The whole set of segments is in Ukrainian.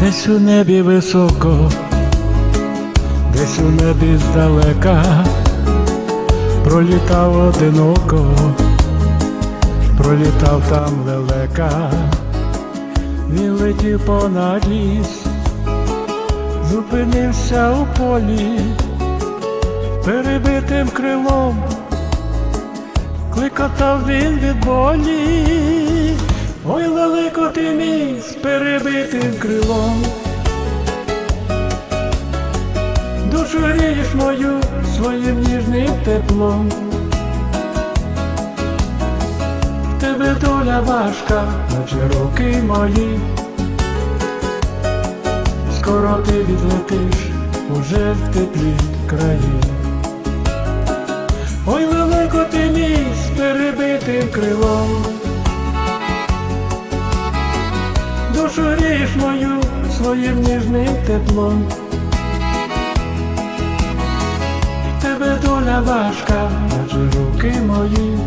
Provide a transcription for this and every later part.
Десь у небі високо, десь у небі здалека, пролітав одиноко, пролітав там лелека, він летів понад ліс, зупинився у полі, перебитим крилом, кликотав він від болі. Ой, лелико ти мій з перебитим крилом, душу грієш мою своїм ніжним теплом. Тебе доля важка, наче роки мої, скоро ти відлетиш уже в теплі краї. Ой, лелико ти мій з перебитим крилом. Своїм ніжним теплом. Тебе доля важка, наче руки мої.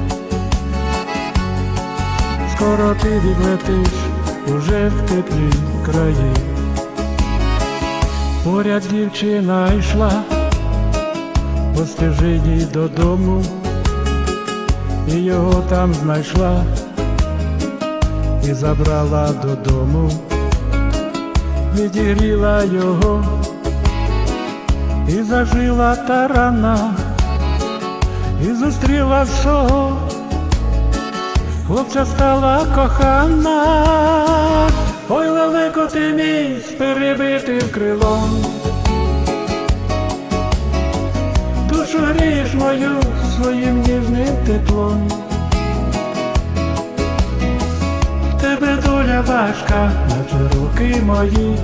Скоро ти відлетиш уже в теплі краї. Поряд дівчина йшла по стежині додому, і його там знайшла і забрала додому, відігріла його і зажила та рана, і зустріла всього, хлопця стала кохана, ой лелеко ти мій з перебитим крилом. Душу грієш мою своїм ніжним теплом. Доля важка, наче руки мої.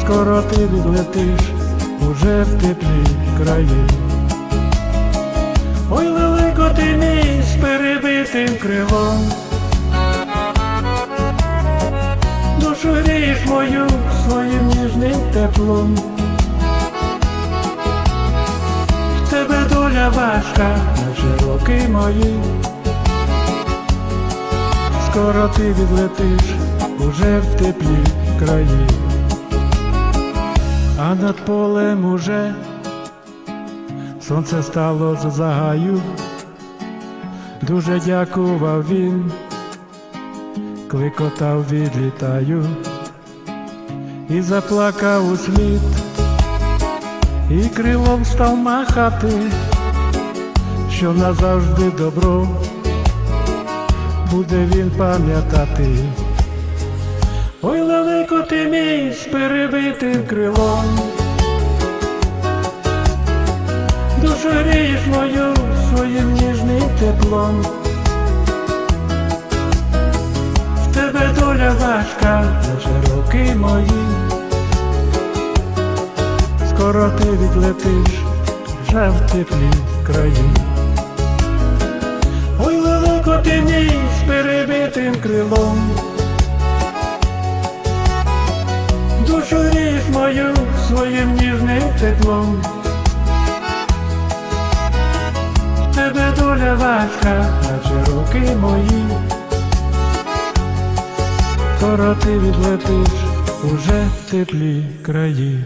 Скоро ти відлетиш уже в теплі краї. Ой, лелико ти мій з перебитим крилом. Душу грієш мою своїм ніжним теплом. В тебе доля важка, наче роки мої скоро ти відлетиш уже в теплі краї, а над полем уже сонце стало за загаю, дуже дякував він, кликотав відлітаю. І заплакав у слід, і крилом став махати, що назавжди добро буде він пам'ятати. Ой, лелеко ти мій з перебитим крилом, душу грієш мою своїм ніжним теплом. В тебе доля важка, наче роки мої, скоро ти відлетиш вже в теплі краї. Крилом. Душу ріж мою своїм ніжним теплом. Тебе доля важка, наче руки мої. Скоро ти відлетиш уже в теплі краї.